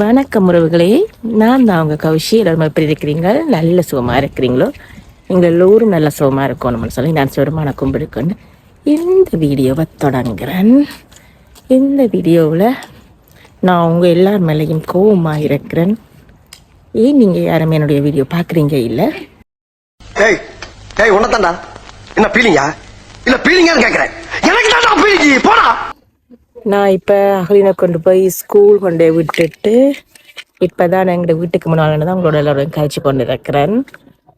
வணக்கம் உறவுகளே. நான் தான் அவங்க கௌஷி. எல்லாரும் எப்படி இருக்கிறீங்க? நல்ல சுகமாக இருக்கிறீங்களோ? எங்கள் எல்லோரும் நல்ல சுகமாக இருக்கணும்னு சொல்லி நான் சுரமான கும்பிடுக்கொண்டு இந்த வீடியோவை தொடங்குறேன். இந்த வீடியோவில் நான் உங்கள் எல்லார் மேலேயும் கோபமாக இருக்கிறேன். ஏன் நீங்கள் யாரும் என்னுடைய வீடியோ பார்க்குறீங்க? இல்லை. ஏய் ஏய் என்ன பீலிங்கா இல்லை பீலிங்கான்னு கேட்குறேன் எனக்கு நான் இப்போ அகலினை கொண்டு போய் ஸ்கூல் கொண்டு போய் விட்டுட்டு இப்போ தான் நான் எங்கள் வீட்டுக்கு முன்னால் தான் உங்களோட எல்லோரும் கழிச்சு கொண்டு இருக்கிறேன்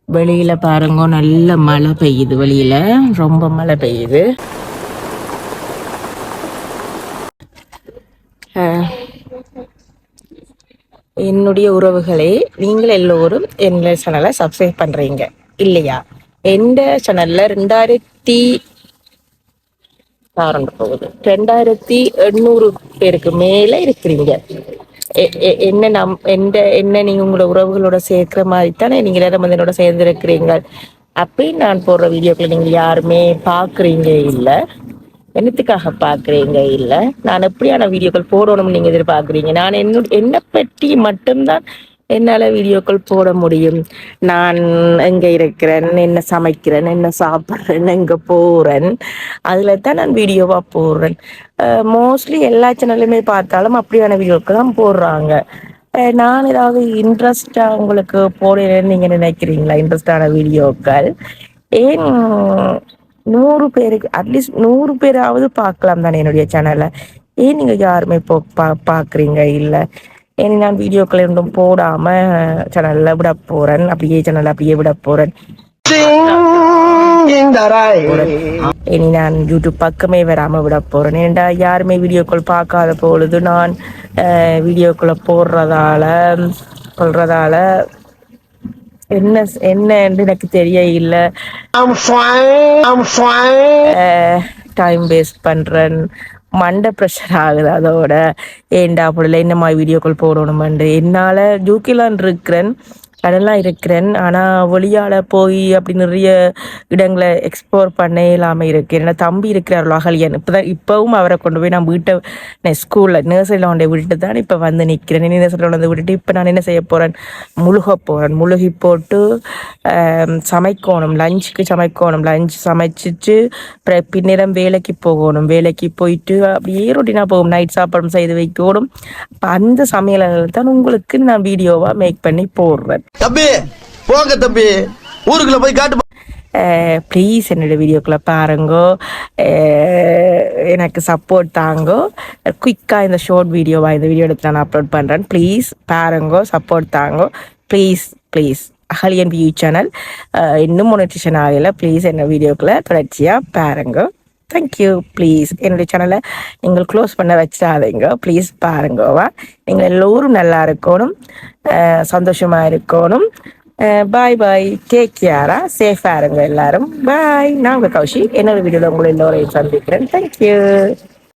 வெளியில் பாருங்க நல்ல மழை பெய்யுது வெளியில். ரொம்ப மழை பெய்யுது. என்னுடைய உறவுகளே நீங்கள் எல்லோரும் என்னுடைய சேனலை சப்ஸ்கிரைப் பண்ணுறீங்க இல்லையா? எந்த சேனலில் ரெண்டாயிரத்தி ஆரண்டு போகுது. ரெண்டாயிரத்தி எண்ணூறு பேருக்கு மேல இருக்கிறீங்க. எ- எ- என்ன நம் எந்த என்ன நீங்க உங்களோட உறவுகளோட சேர்க்கிற மாதிரி தானே நீங்க எல்லாரும் வந்து என்னோட சேர்ந்து இருக்கிறீங்க நான் போடுற வீடியோக்களை நீங்க யாருமே பாக்குறீங்க இல்ல. என்னத்துக்காக பாக்குறீங்க இல்ல. நான் எப்படியான வீடியோக்கள் போடணும்னு நீங்க எதிர்பார்க்குறீங்க? நான் என்ன என்னை பற்றி மட்டும்தான் என்னால வீடியோக்கள் போட முடியும். நான் எங்க இருக்கிறேன் என்ன சமைக்கிறேன் என்ன சாப்பிட்றேன் எங்க போறேன் அதுல தான் நான் வீடியோவா போடுறேன். மோஸ்ட்லி எல்லா சேனல்லுமே பார்த்தாலும் அப்படியான வீடியோக்கள் தான் போடுறாங்க. அஹ் நான் ஏதாவது இன்ட்ரெஸ்டா உங்களுக்கு போடுறேன்னு நீங்க நினைக்கிறீங்களா? இன்ட்ரெஸ்டான வீடியோக்கள் ஏன் நூறு பேருக்கு அட்லீஸ்ட் நூறு பேராவது பார்க்கலாம் தானே என்னுடைய சேனலை ஏன் நீங்க யாருமே போ பா பார்க்குறீங்க? இல்லை ஏன் நான் வீடியோக்கள் ஒன்றும் போடாம சேனல்ல விட போறேன். அப்படியே சேனல் அப்படியே விட போறேன். இனி நான் யூடியூப் பக்கமே வராம விட போறேன். ஏன்டா யாருமே வீடியோக்கள் பார்க்காத பொழுது நான் வீடியோக்களை போடுறதால சொல்றதால என்ன என்னன்னு எனக்கு தெரிய இல்லை டைம் வேஸ்ட் பண்ணுறேன் மண்டை ப்ரெஷர் ஆகுது அதோட. ஏண்டா அப்படில இந்த மாதிரி வீடியோக்கள் போடணுமென்று என்னால் ஜூக்கிலான் இருக்கிறேன். அதெல்லாம் இருக்கிறேன். ஆனால் ஒளியால் போய் அப்படி நிறைய இடங்களை எக்ஸ்ப்ளோர் பண்ண இல்லாமல் இருக்கேன் ஏன்னா தம்பி இருக்கிறார் அகலியன் இப்போ தான் இப்போவும் அவரை கொண்டு போய் நான் வீட்டை நான் ஸ்கூலில் நர்சரியில் கொண்டு விட்டுட்டு தான் இப்போ வந்து நிற்கிறேன் நர்சரியில் வந்து விட்டுட்டு இப்போ நான் என்ன செய்ய போகிறேன் முழுக போகிறேன் முழுகி போட்டு சமைக்கணும். லஞ்சுக்கு சமைக்கணும். லஞ்ச் சமைச்சிட்டு அப்புறம் பின்னிடம் வேலைக்கு போகணும். வேலைக்கு போயிட்டு அப்படியே ரொட்டீனாக போகும். நைட் சாப்பாடும் செய்து வைக்கணும். அந்த சமையல்கள் தான் உங்களுக்கு நான் வீடியோவாக மேக் பண்ணி போடுறேன். தம்பி போங்க தம்பி. ஊருக்குள்ள போய் காட்டு ப்ளீஸ் என்னோட வீடியோக்குள்ள பாருங்கோ. எனக்கு சப்போர்ட் தாங்கோ. குயிக்காக இந்த ஷார்ட் வீடியோவாக இந்த வீடியோ எடுத்து நான் அப்லோட் பண்ணுறேன் ப்ளீஸ் பாருங்கோ சப்போர்ட் தாங்கோ. ப்ளீஸ் ப்ளீஸ் அகலியன் வியூ சேனல் இன்னும் மொனிட்ரிஷன் ஆகலை. ப்ளீஸ் என்ன வீடியோக்குள்ள தொடர்ச்சியாக பாருங்கோ. தேங்க்யூ ப்ளீஸ் என்னுடைய சேனலை நீங்கள் க்ளோஸ் பண்ண வச்சிடாதீங்க ப்ளீஸ் பாருங்கோவா நீங்கள் எல்லோரும் நல்லா இருக்கணும். சந்தோஷமாக சந்தோஷமா இருக்கணும். பாய் பாய் டேக் கேரா சேஃபாக இருங்க எல்லாரும். பாய் நான் உங்கள் கௌஷி என்னோட வீடியோவில் உங்களை எல்லோரையும் சந்திக்கிறேன். தேங்க்யூ